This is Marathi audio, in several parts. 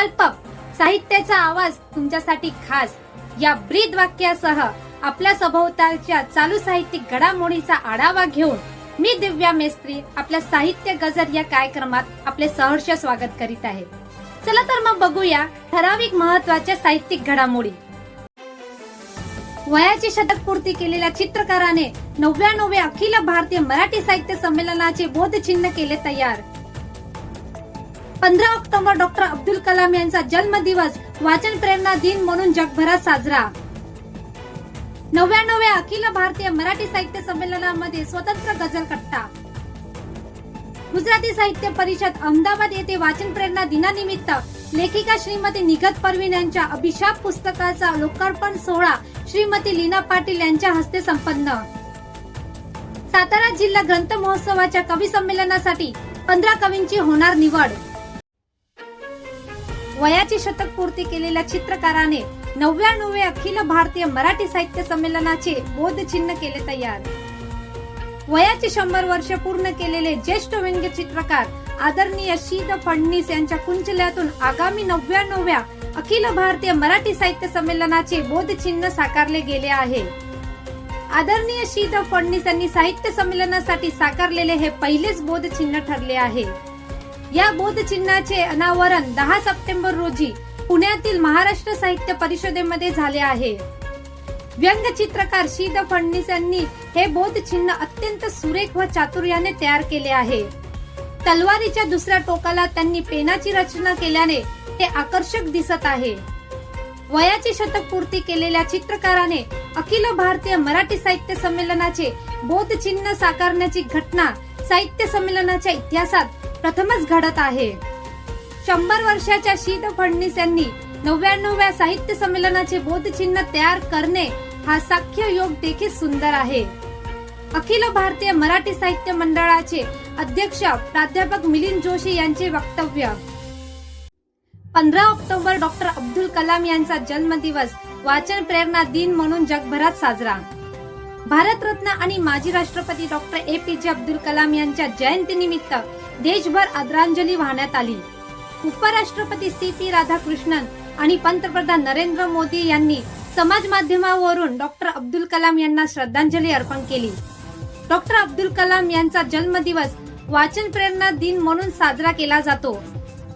पल्प साहित्याचा आवाज तुमच्यासाठी खास. या ब्रीद वाक्यासह आपल्या सभोवतालच्या चालू साहित्यिक घडामोडीचा आढावा घेऊन मी दिव्या मेस्त्री आपल्या साहित्य गजर या कार्यक्रमात आपले सहर्ष स्वागत करीत आहे. चला तर मग बघूया ठराविक महत्त्वाच्या साहित्यिक घडामोडी. वयाची शतक पूर्ती केलेल्या चित्रकाराने नव्याण्णवे अखिल भारतीय मराठी साहित्य संमेलनाचे बोधचिन्ह केले तयार. पंधरा ऑक्टोबर डॉक्टर अब्दुल कलाम यांचा जन्मदिवस वाचन प्रेरणा दिन म्हणून जगभरात साजरा. नव्याण्णव्या अखिल भारतीय मराठी साहित्य संमेलनामध्ये स्वतंत्र गझल कट्टा. गुजराती साहित्य परिषद अहमदाबाद येथे वाचन प्रेरणा दिनानिमित्त लेखिका श्रीमती निगत परवीन यांच्या अभिशाप पुस्तकाचा लोकार्पण सोहळा श्रीमती लीना पाटील यांच्या हस्ते संपन्न. सातारा जिल्हा ग्रंथ महोत्सवाच्या कवी संमेलनासाठी पंधरा कवींची होणार निवड. वयाची शतक पूर्ती केलेल्या चित्रकाराने नव्याण्णवे अखिल भारतीय मराठी साहित्य संमेलनाचे बोधचिन्ह केले तयार. वयाचे शंभर वर्ष पूर्ण केलेले ज्येष्ठ व्यंग्यचित्रकार आदरणीय शीत फडणीस यांच्या कुंचल्यातून आगामी नव्याण्णव्या अखिल भारतीय मराठी साहित्य संमेलनाचे बोधचिन्ह साकारले गेले आहे. आदरणीय शीत फडणीस यांनी साहित्य संमेलनासाठी साकारलेले हे पहिलेच बोधचिन्ह ठरले आहे. या बोधचिन्हाचे अनावरण दहा सप्टेंबर रोजी पुण्यातील महाराष्ट्र साहित्य परिषदेमध्ये झाले आहे. व्यंगचित्रकार शीद फडणीस यांनी हे बोधचिन्ह अत्यंत सुरेख व चातुर्याने तयार केले आहे. तलवारीच्या दुसऱ्या टोकाला त्यांनी पेनाची रचना केल्याने ते आकर्षक दिसत आहे. वयाची शतकपूर्ती केलेल्या चित्रकाराने अखिल भारतीय मराठी साहित्य संमेलनाचे बोधचिन्ह साकारण्याची घटना साहित्य संमेलनाच्या इतिहासात प्रथमच घडत आहे. शंभर वर्षाच्या शीत फडणीस यांनी नव्याण्णव्या साहित्य संमेलनाचे बोधचिन्ह तयार करणे हा साख्य योग देखील सुंदर आहे. अखिल भारतीय मराठी साहित्य मंडळाचे अध्यक्ष प्राध्यापक मिलिंद जोशी यांचे वक्तव्य. पंधरा ऑक्टोबर डॉक्टर अब्दुल कलाम यांचा जन्मदिवस वाचन प्रेरणा दिन म्हणून जगभरात साजरा. भारतरत्न आणि माजी राष्ट्रपती डॉक्टर ए पी जे अब्दुल कलाम यांच्या जयंतीनिमित्त देशभर आदरांजली वाहण्यात आली. उपराष्ट्रपती सी पी राधाकृष्णन आणि पंतप्रधान नरेंद्र मोदी यांनी समाज माध्यमावरून डॉक्टर अब्दुल कलाम यांना श्रद्धांजली अर्पण केली. डॉक्टर अब्दुल कलाम यांचा जन्मदिवस वाचन प्रेरणा दिन म्हणून साजरा केला जातो.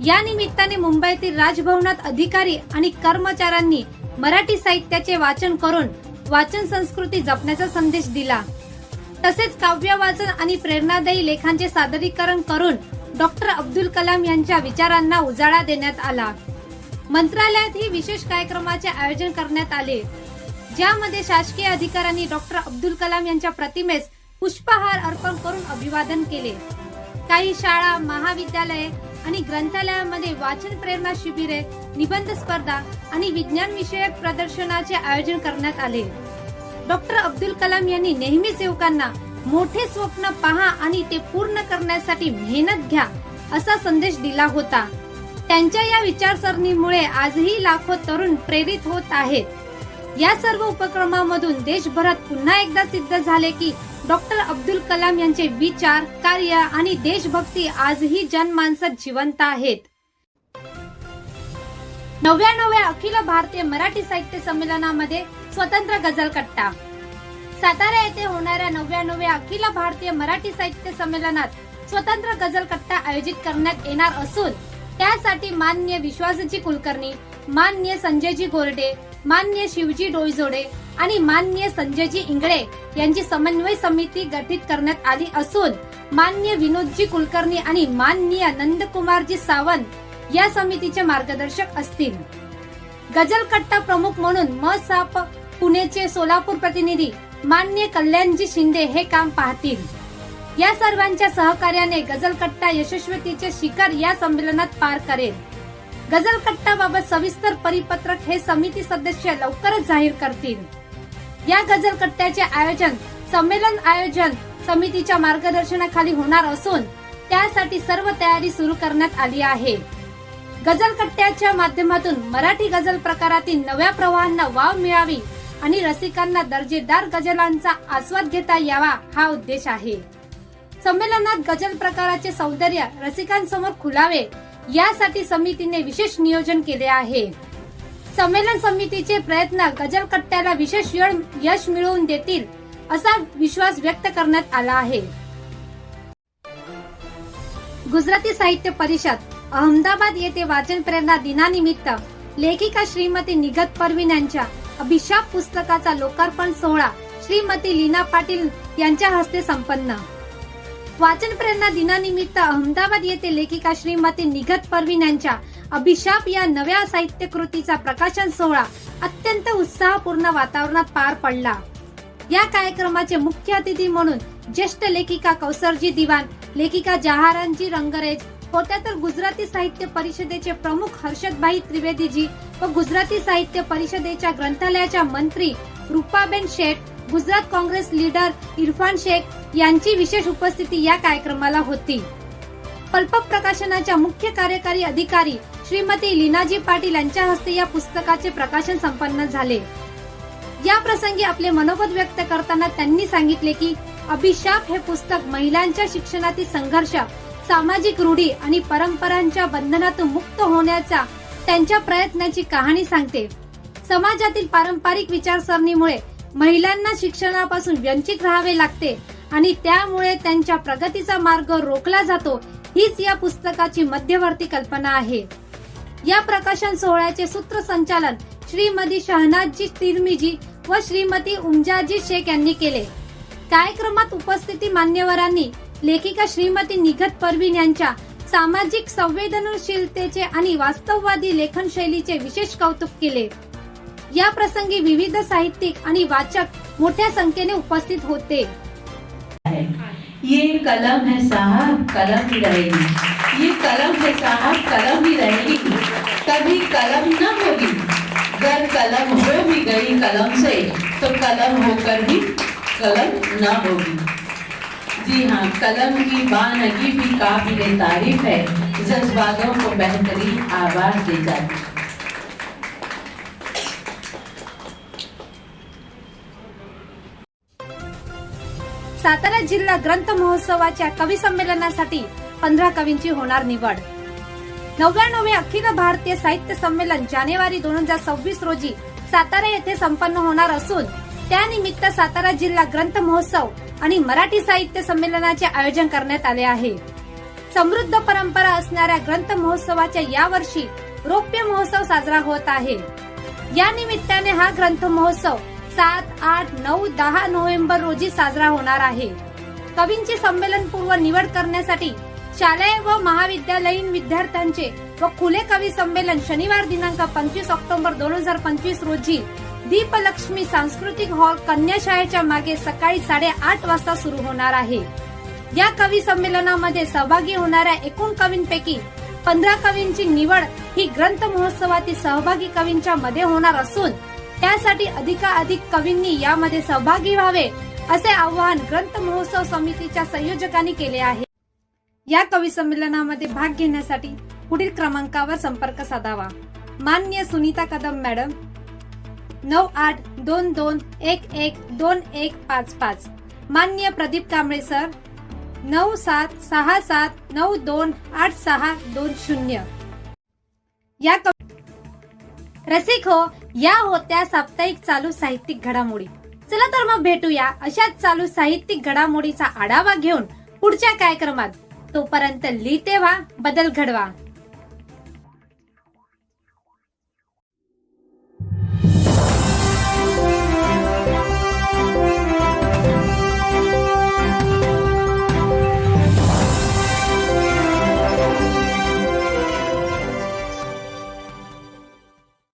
या निमित्ताने मुंबईतील राजभवनात अधिकारी आणि कर्मचाऱ्यांनी मराठी साहित्याचे वाचन करून वाचन संस्कृती जपण्याचा संदेश दिला. तसेच काव्य वाचन आणि प्रेरणादायी लेखांचे सादरीकरण करून डॉक्टर अब्दुल कलाम यांच्या विचारांना उजाळा देण्यात आला. मंत्रालयातही विशेष कार्यक्रमाचे आयोजन करण्यात आले. ज्यामध्ये शासकीय अधिकाऱ्यांनी डॉक्टर अब्दुल कलाम यांच्या प्रतिमेस पुष्पहार अर्पण करून अभिवादन केले. काही शाळा महाविद्यालये आणि ग्रंथालयामध्ये वाचन प्रेरणा शिबिरे निबंध स्पर्धा आणि विज्ञान विषयक प्रदर्शनाचे आयोजन करण्यात आले. डॉक्टर अब्दुल कलाम यांनी नेहमीच युवकांना मोठे स्वप्न पहा आणि ते पूर्ण करण्यासाठी मेहनत घ्या असा संदेश दिला होता. त्यांच्या या विचारसरणीमुळे आजही लाखो तरुण प्रेरित होत आहेत. या सर्व उपक्रमामधून देशभरात पुन्हा एकदा सिद्ध झाले की डॉक्टर अब्दुल कलाम यांचे विचार कार्य आणि देशभक्ती आजही जनमानसात जिवंत आहेत. नव्या नव्या अखिल भारतीय मराठी साहित्य संमेलनामध्ये स्वतंत्र गझल कट्टा. सातारा येथे होणाऱ्या नव्याण्णव्या अखिल भारतीय मराठी साहित्य संमेलनात स्वतंत्र गझल कट्टा आयोजित करण्यात येणार असून त्यासाठी मान्य विश्वासजी कुलकर्णी मान्य संजयजी गोरडे मान्य शिवजी डोईजोडे आणि मान्य संजयजी इंगळे यांची समन्वय समिती गठीत करण्यात आली असून मान्य विनोदजी कुलकर्णी आणि मान्य नंदकुमारजी सावंत या समितीचे मार्गदर्शक असतील. गझल कट्टा प्रमुख म्हणून मसाप पुणेचे सोलापूर प्रतिनिधी मान्य कल्याणजी शिंदे हे काम पाहतील. या सर्वांच्या सहकार्याने गझलकट्टा यशस्वीतीचे शिखर या संमेलनात पार करेल. गझलकट्टा बाबत सविस्तर परिपत्रक हे समिती सदस्य लवकरच जाहीर करतील. या गझलकट्ट्याचे आयोजन संमेलन आयोजन समितीच्या मार्गदर्शनाखाली होणार असून त्यासाठी सर्व तयारी सुरू करण्यात आली आहे. गझलकट्ट्याच्या माध्यमातून मराठी गझल प्रकारातील नव्या प्रवाहांना वाव मिळावी आणि रसिकांना दर्जेदार गजलांचा आस्वाद घेता यावा हा उद्देश आहे. संमेलनात गजल प्रकाराचे सौंदर्य रसिकांसमोर खुलावे यासाठी समितीने विशेष नियोजन केले आहे. संमेलन समितीचे प्रयत्न गजल कट्ट्याला विशेष यश मिळवून देतील असा विश्वास व्यक्त करण्यात आला आहे. गुजराती साहित्य परिषद अहमदाबाद येथे वाचन प्रेरणा दिनानिमित्त लेखिका श्रीमती निगत परवीन यांच्या अभिशाप पुस्तकाचा लोकार्पण सोहळा श्रीमती लीना पाटील यांच्या हस्ते संपन्न. वाचन प्रेरणा दिनानिमित्त अहमदाबाद येथे लेखिका श्रीमती निघत परवीन यांच्या अभिशाप या नव्या साहित्य कृतीचा प्रकाशन सोहळा अत्यंत उत्साहपूर्ण वातावरणात पार पडला. या कार्यक्रमाचे मुख्य अतिथी म्हणून ज्येष्ठ लेखिका कौसरजी दिवाण लेखिका जहारांजी रंगरेज होत्या तर गुजराती साहित्य परिषदेचे प्रमुख हर्षदभाई त्रिवेदीजी व गुजराती साहित्य परिषदेच्या ग्रंथालयाच्या मंत्री रुपाबेन शेठ गुजरात काँग्रेस लीडर इरफान शेख यांची विशेष उपस्थिती या कार्यक्रमाला होती. पल्प प्रकाशनाच्या मुख्य कार्यकारी अधिकारी श्रीमती लीनाजी पाटील यांच्या हस्ते या पुस्तकाचे प्रकाशन संपन्न झाले. या प्रसंगी आपले मनोगत व्यक्त करताना त्यांनी सांगितले की अभिशाप हे पुस्तक महिलांच्या शिक्षणातील संघर्ष सामाजिक रूढी आणि परंपरांच्या बंधनातून मुक्त होण्याचा त्यांच्या प्रयत्नाची कहाणी सांगते. समाजातील पारंपरिक विचारसरणीमुळे महिलांना शिक्षणापासून वंचित राहावे लागते आणि त्यामुळे त्यांच्या प्रगतीचा मार्ग रोखला जातो हीच या पुस्तकाची मध्यवर्ती कल्पना आहे. या प्रकाशन सोहळ्याचे सूत्रसंचालन श्रीमती शहनाजजी तिरमीजी व श्रीमती उमजाजी शेख यांनी केले. कार्यक्रमात उपस्थिती मान्यवरांनी लेखिका श्रीमती निघत परवीन यांच्या सामाजिक संवेदनशीलतेचे आणि वास्तववादी लेखनशैलीचे विशेष कौतुक केले. या प्रसंगी विविध साहित्यिक आणि वाचक मोठ्या संख्येने उपस्थित होते. ये कलम है साहब कलम ही रहेगी। ये कलम है साहब कलम ही रहेगी। कभी कलम न होगी। अगर कलम हो भी गई कलम से तो कलम होकर भी कलम न होगी। जी हाँ कलम की बानगी भी काबिल तारीफ है। जज्बातों को बेहतरीन आवाज दी जाती है। सातारा जिल्हा ग्रंथ महोत्सवाच्या कवी संमेलनासाठी पंधरा कवींची होणार निवड. नव्याण्णवे अखिल भारतीय साहित्य संमेलन जानेवारी दोन हजार सव्वीस रोजी सातारा येथे संपन्न होणार असून त्यानिमित्त सातारा जिल्हा ग्रंथ महोत्सव आणि मराठी साहित्य संमेलनाचे आयोजन करण्यात आले आहे. समृद्ध परंपरा असणाऱ्या ग्रंथ महोत्सवाच्या यावर्षी रौप्य महोत्सव साजरा होत आहे. या निमित्ताने हा ग्रंथ महोत्सव सात आठ नऊ दहा नोव्हेंबर रोजी साजरा होणार आहे. कवींची संमेलन पूर्व निवड करण्यासाठी शालेय व महाविद्यालयीन विद्यार्थ्यांचे व खुले कवी संमेलन शनिवार दिनांक पंचवीस ऑक्टोबर दोन हजार पंचवीस रोजी दीपलक्ष्मी सांस्कृतिक हॉल कन्या शाळेच्या मागे सकाळी साडेआठ वाजता सुरू होणार आहे. या कवी संमेलनामध्ये सहभागी होणाऱ्या एकूण कवींपैकी पंधरा कवींची निवड ही ग्रंथ महोत्सवातील सहभागी कवींच्या मध्ये होणार असून त्यासाठी अधिकाधिक कवींनी यामध्ये सहभागी व्हावे असे आवाहन ग्रंथ महोत्सव समितीच्या संयोजकांनी केले आहे. या कवी संमेलनामध्ये भाग घेण्यासाठी पुढील क्रमांकावर संपर्क साधावा. मान्य सुनीता कदम मॅडम नऊ आठ दोन दोन एक एक दोन एक पाच पाच. मान्य प्रदीप कांबळे सर नऊ सात सहा सात नऊ दोन आठ सहा दोन शून्य. या रसिक हो या होत्या साप्ताहिक चालू साहित्यिक घडामोडी. चला तर मग भेटूया अशाच चालू साहित्यिक घडामोडीचा आढावा घेऊन पुढच्या कार्यक्रमात. तोपर्यंत लिहिते व्हा बदल घडवा.